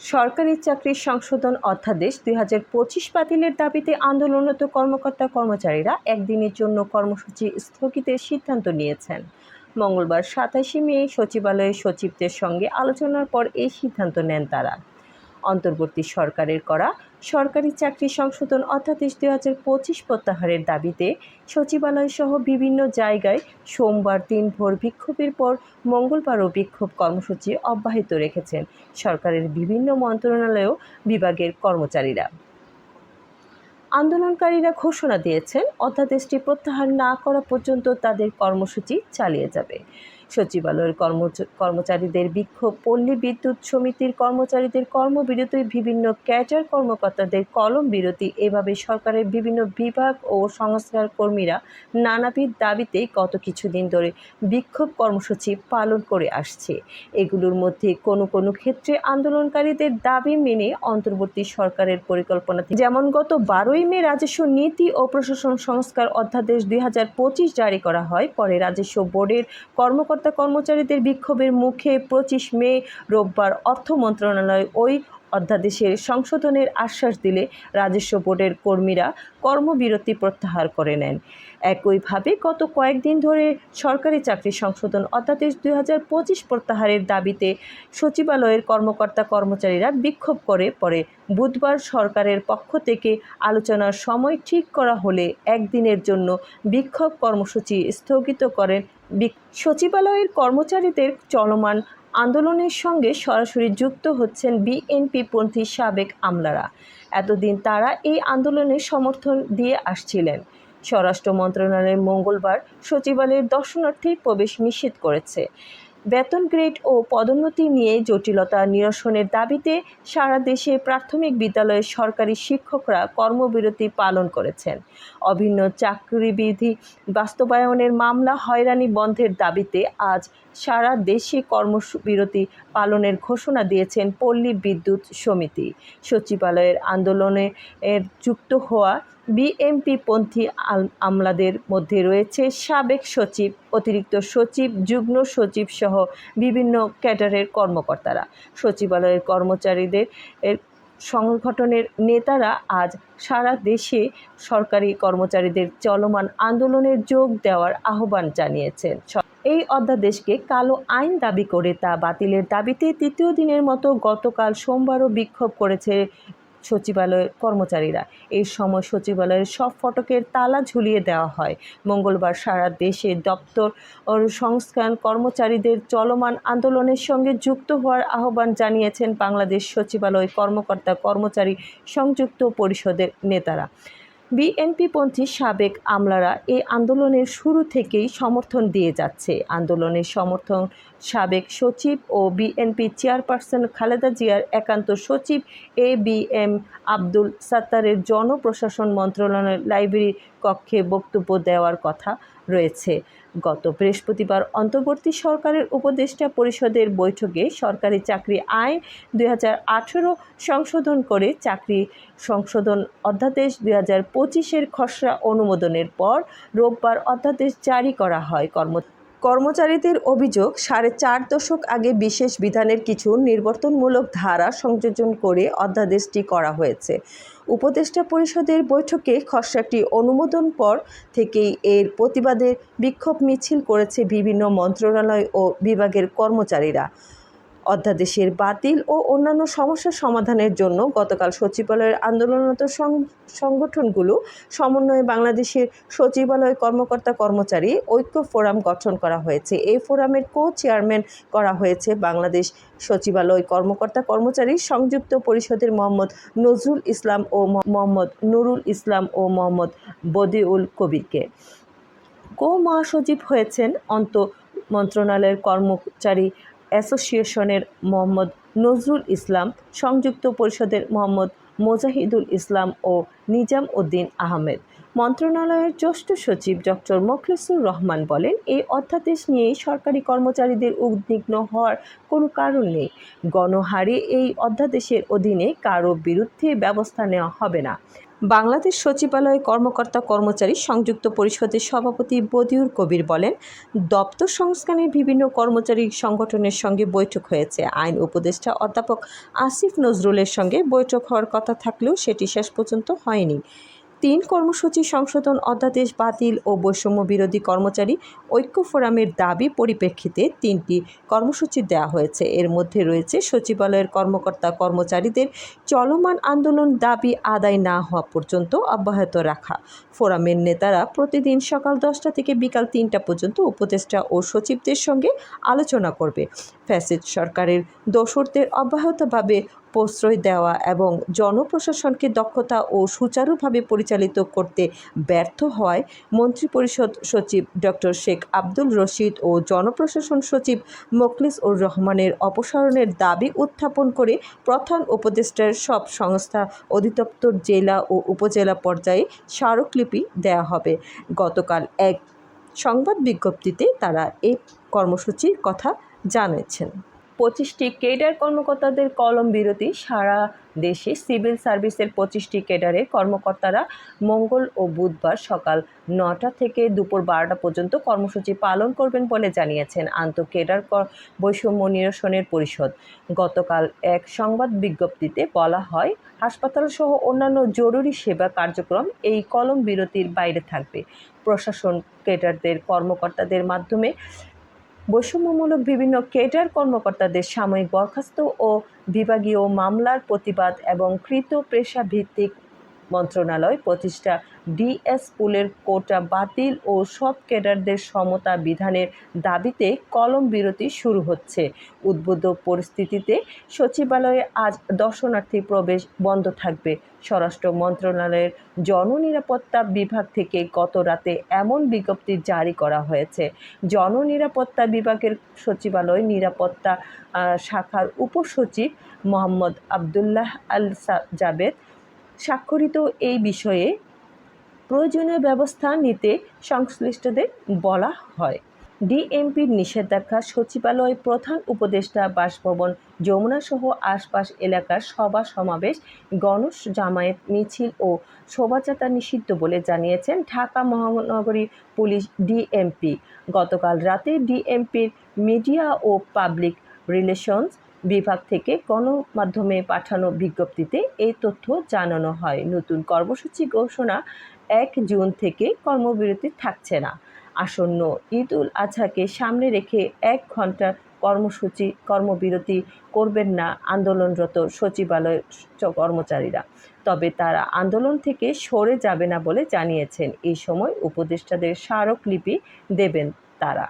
সরকারি চাকরির সংশোধন অধ্যাদেশ দুই হাজার পঁচিশ বাতিলের দাবিতে আন্দোলনরত কর্মকর্তা কর্মচারীরা একদিনের জন্য কর্মসূচি স্থগিতের সিদ্ধান্ত নিয়েছেন। মঙ্গলবার সাতাশে মে সচিবালয়ের সচিবদের সঙ্গে আলোচনার পর এই সিদ্ধান্ত নেন তারা। অন্তর্বর্তী সরকারের করা সরকারি চাকরি সংশোধন অধ্যাদেশ দুই হাজার পঁচিশ প্রত্যাহারের দাবিতে সচিবালয় সহ বিভিন্ন জায়গায় সোমবার দিনভর বিক্ষোভের পর মঙ্গলবারও বিক্ষোভ কর্মসূচি অব্যাহত রেখেছেন সরকারের বিভিন্ন মন্ত্রণালয় বিভাগের কর্মচারীরা। আন্দোলনকারীরা ঘোষণা দিয়েছেন, অধ্যাদেশটি প্রত্যাহার না করা পর্যন্ত তাদের কর্মসূচি চালিয়ে যাবে। সচিবালয়ের কর্মচ- কর্মচারীদের বিক্ষোভ, পল্লী বিদ্যুৎ সমিতির কর্মচারীদের কর্মবিরতি বিভিন্ন ক্যাটার কর্মকর্তাদের কলম বিরতি, এভাবে সরকারের বিভিন্ন বিভাগ ও সংস্কার কর্মীরা নানাবিধ দাবিতে গত কিছুদিন ধরে বিক্ষোভ কর্মসূচি পালন করে আসছে। এগুলোর মধ্যে কোনো কোনো ক্ষেত্রে আন্দোলনকারীদের দাবি মেনে অন্তর্বর্তী সরকারের পরিকল্পনা যেমন গত বারোই মে রাজস্ব নীতি ও প্রশাসন সংস্কার অধ্যাদেশ দুই হাজার পঁচিশ জারি করা হয়। পরে রাজস্ব বোর্ডের কর্মকর্তা কর্মচারীদের বিক্ষোভের মুখে পঁচিশ মে রোববার অর্থ মন্ত্রণালয় ওই অধ্যাদেশের সংশোধনের আশ্বাস দিলে রাজস্ব বোর্ডের কর্মীরা কর্মবিরতি প্রত্যাহার করে নেন। একইভাবে গত কয়েকদিন ধরে সরকারি চাকরি সংশোধন অধ্যাদেশ দুই হাজার পঁচিশ প্রত্যাহারের দাবিতে সচিবালয়ের কর্মকর্তা কর্মচারীরা বিক্ষোভ করে পরে বুধবার সরকারের পক্ষ থেকে আলোচনার সময় ঠিক করা হলে একদিনের জন্য বিক্ষোভ কর্মসূচি স্থগিত করেন সচিবালয়ের কর্মচারীদের চলমান আন্দোলনের সঙ্গে সরাসরি যুক্ত হচ্ছেন বিএনপি পন্থী সাবেক আমলারা। এতদিন তারা এই আন্দোলনের সমর্থন দিয়ে আসছিলেন। স্বরাষ্ট্র মন্ত্রণালয় মঙ্গলবার সচিবালয়ের দর্শনার্থী প্রবেশ নিষেধ করেছে। বেতন গ্রেড ও পদোন্নতি নিয়ে জটিলতা নিরসনের দাবিতে সারা দেশে প্রাথমিক বিদ্যালয়ের সরকারি শিক্ষকরা কর্মবিরতি পালন করেছেন। অভিন্ন চাকরিবিধি বাস্তবায়নের মামলা হয়রানি বন্ধের দাবিতে আজ সারা দেশে কর্মবিরতি পালনের ঘোষণা দিয়েছেন পল্লী বিদ্যুৎ সমিতি। সচিবালয়ের আন্দোলনে যুক্ত হওয়া বিএমপিপন্থী আমলাদের মধ্যে রয়েছে সাবেক সচিব, অতিরিক্ত সচিব, যুগ্ম সচিব সহ বিভিন্ন ক্যাডারের কর্মকর্তারা। সচিবালয়ের কর্মচারীদের সংগঠনের নেতারা আজ সারা দেশে সরকারি কর্মচারীদের চলমান আন্দোলনে যোগ দেওয়ার আহ্বান জানিয়েছেন। এই অধ্যাদেশকে কালো আইন দাবি করে তা বাতিলের দাবিতে তৃতীয় দিনের মতো গতকাল সোমবারও বিক্ষোভ করেছে সচিবালয়ের কর্মচারীরা। এই সময় সচিবালয়ের সব ফটকের তালা ঝুলিয়ে দেওয়া হয়। মঙ্গলবার সারা দেশে দপ্তর ও সংস্কার কর্মচারীদের চলমান আন্দোলনের সঙ্গে যুক্ত হওয়ার আহ্বান জানিয়েছেন বাংলাদেশ সচিবালয় কর্মকর্তা কর্মচারী সংযুক্ত পরিষদের নেতারা। বিএনপিপন্থী সাবেক আমলারা এই আন্দোলনের শুরু থেকেই সমর্থন দিয়ে যাচ্ছে। আন্দোলনের সমর্থন সাবেক সচিব ও বিএনপি চেয়ারপারসন খালেদা জিয়ার একান্ত সচিব এ বি এম আব্দুল সাত্তারের জনপ্রশাসন মন্ত্রণালয়ের লাইব্রেরির কক্ষে বক্তব্য দেওয়ার কথা রয়েছে। গত বৃহস্পতিবার অন্তর্বর্তী সরকারের উপদেষ্টা পরিষদের বৈঠকে সরকারি চাকরি আইন দু হাজার আঠেরো সংশোধন করে চাকরি সংশোধন অধ্যাদেশ দুই হাজার পঁচিশের খসড়া অনুমোদনের পর রোববার অধ্যাদেশ জারি করা হয়। কর্ম, কর্মচারীদের অভিযোগ, সাড়ে চার দশক আগে বিশেষ বিধানের কিছু নির্বর্তনমূলক ধারা সংযোজন করে অধ্যাদেশটি করা হয়েছে। উপদেষ্টা পরিষদের বৈঠকে খসড়াটি অনুমোদন পর থেকেই এর প্রতিবাদে বিক্ষোভ মিছিল করেছে বিভিন্ন মন্ত্রণালয় ও বিভাগের কর্মচারীরা। অধ্যাদেশের বাতিল ও অন্যান্য সমস্যা সমাধানের জন্য গতকাল সচিবালয়ের আন্দোলনরত সংগঠনগুলো সমন্বয়ে বাংলাদেশের সচিবালয় কর্মকর্তা কর্মচারী ঐক্য ফোরাম গঠন করা হয়েছে। এই ফোরামের কো চেয়ারম্যান করা হয়েছে বাংলাদেশ সচিবালয় কর্মকর্তা কর্মচারী সংযুক্ত পরিষদের মোহাম্মদ নজরুল ইসলাম ও মোহাম্মদ নুরুল ইসলাম ও মোহাম্মদ বদিউল কবিরকে। কো মহাসচিব হয়েছেন অন্ত মন্ত্রণালয়ের কর্মচারী অ্যাসোসিয়েশনের মোহাম্মদ নজরুল ইসলাম, সংযুক্ত পরিষদের মোহাম্মদ মোজাহিদুল ইসলাম ও নিজাম উদ্দিন আহমেদ। মন্ত্রণালয়ের জ্যেষ্ঠ সচিব ডক্টর মোখলেসুর রহমান বলেন, এই অধ্যাদেশ নিয়ে সরকারি কর্মচারীদের উদ্বিগ্ন হওয়ার কোনো কারণ নেই। গণহারে এই অধ্যাদেশের অধীনে কারও বিরুদ্ধে ব্যবস্থা নেওয়া হবে না। বাংলাদেশ সচিবালয় কর্মকর্তা কর্মচারী সংযুক্ত পরিষদের সভাপতি বদিউর কবির বলেন, দপ্তর সংস্কারের বিভিন্ন কর্মচারী সংগঠনের সঙ্গে বৈঠক হয়েছে। আইন উপদেষ্টা অধ্যাপক আসিফ নজরুলের সঙ্গে বৈঠক হওয়ার কথা থাকলেও সেটি শেষ পর্যন্ত হয়নি। তিন কর্মসূচি সংশোধন অধ্যাদেশ বাতিল ও বৈষম্য বিরোধী কর্মচারী ঐক্য ফোরামের দাবি পরিপ্রেক্ষিতে তিনটি কর্মসূচি দেওয়া হয়েছে। এর মধ্যে রয়েছে সচিবালয়ের কর্মকর্তা কর্মচারীদের চলমান আন্দোলন দাবি আদায় না হওয়া পর্যন্ত অব্যাহত রাখা। ফোরামের নেতারা প্রতিদিন সকাল দশটা থেকে বিকাল তিনটা পর্যন্ত উপদেষ্টা ও সচিবদের সঙ্গে আলোচনা করবে। ফ্যাসিড সরকারের দোসরদের অব্যাহতভাবে প্রশ্রয় দেওয়া এবং জনপ্রশাসনকে দক্ষতা ও সুচারুভাবে পরিচালিত করতে ব্যর্থ হওয়ায় মন্ত্রিপরিষদ সচিব ডক্টর শেখ আব্দুল রশিদ ও জনপ্রশাসন সচিব মোখলিস উর রহমানের অপসারণের দাবি উত্থাপন করে প্রধান উপদেষ্টার সব সংস্থা অধিদপ্তর, জেলা ও উপজেলা পর্যায়ে স্মারকলিপি দেওয়া হবে। গতকাল এক সংবাদ বিজ্ঞপ্তিতে তারা এই কর্মসূচির কথা জানিয়েছেন। পঁচিশটি কেডার কর্মকর্তাদের কলম বিরতি। সারা দেশে সিভিল সার্ভিসের পঁচিশটি কেডারের কর্মকর্তারা মঙ্গল ও বুধবার সকাল নটা থেকে দুপুর বারোটা পর্যন্ত কর্মসূচি পালন করবেন বলে জানিয়েছেন আন্ত কেডার বৈষম্য নিরসনের পরিষদ। গতকাল এক সংবাদ বিজ্ঞপ্তিতে বলা হয় হাসপাতাল সহ অন্যান্য জরুরি সেবা কার্যক্রম এই কলম বিরতির বাইরে থাকবে। প্রশাসন কেডারদের কর্মকর্তাদের মাধ্যমে বৈষম্যমূলক বিভিন্ন কেডার কর্মকর্তাদের সাময়িক বরখাস্ত ও বিভাগীয় মামলার প্রতিবাদ এবং কৃত পেশাভিত্তিক মন্ত্রণালয় প্রতিষ্ঠা ডিএস পুলের কোটা বাতিল ও সব ক্যাডারদের সমতা বিধানের দাবিতে কলম বিরতি শুরু হচ্ছে। উদ্বুদ্ধ পরিস্থিতিতে সচিবালয়ে আজ দর্শনার্থী প্রবেশ বন্ধ থাকবে। স্বরাষ্ট্র মন্ত্রণালয়ের জননিরাপত্তা বিভাগ থেকে গত রাতে এমন বিজ্ঞপ্তি জারি করা হয়েছে। জননিরাপত্তা বিভাগের সচিবালয় নিরাপত্তা শাখার উপসচিব মোহাম্মদ আবদুল্লাহ আল জাবেদ স্বাক্ষরিত এই বিষয়ে প্রয়োজনীয় ব্যবস্থা নিতে সংশ্লিষ্টদের বলা হয়। ডিএমপির নিষেধাজ্ঞা সচিবালয় প্রধান উপদেষ্টা বাসভবন, যমুনাসহ আশপাশ এলাকার সভা সমাবেশ গণস জামায়াত মিছিল ও শোভাযাত্রা নিষিদ্ধ বলে জানিয়েছেন ঢাকা মহানগরী পুলিশ ডিএমপি। গতকাল রাতে ডিএমপির মিডিয়া ও পাবলিক রিলেশনস বিভাগ থেকে গণমাধ্যমে পাঠানো বিজ্ঞপ্তিতে এই তথ্য জানানো হয়। নতুন কর্মসূচি ঘোষণা এক জুন থেকে কর্মবিরতি থাকছে না। আসন্ন ঈদ উল আজহাকে সামনে রেখে এক ঘণ্টার কর্মসূচি, কর্মবিরতি করবেন না আন্দোলনরত সচিবালয়ের কর্মচারীরা। তবে তারা আন্দোলন থেকে সরে যাবে না বলে জানিয়েছেন। এই সময় উপদেষ্টাদের স্মারকলিপি দেবেন তারা।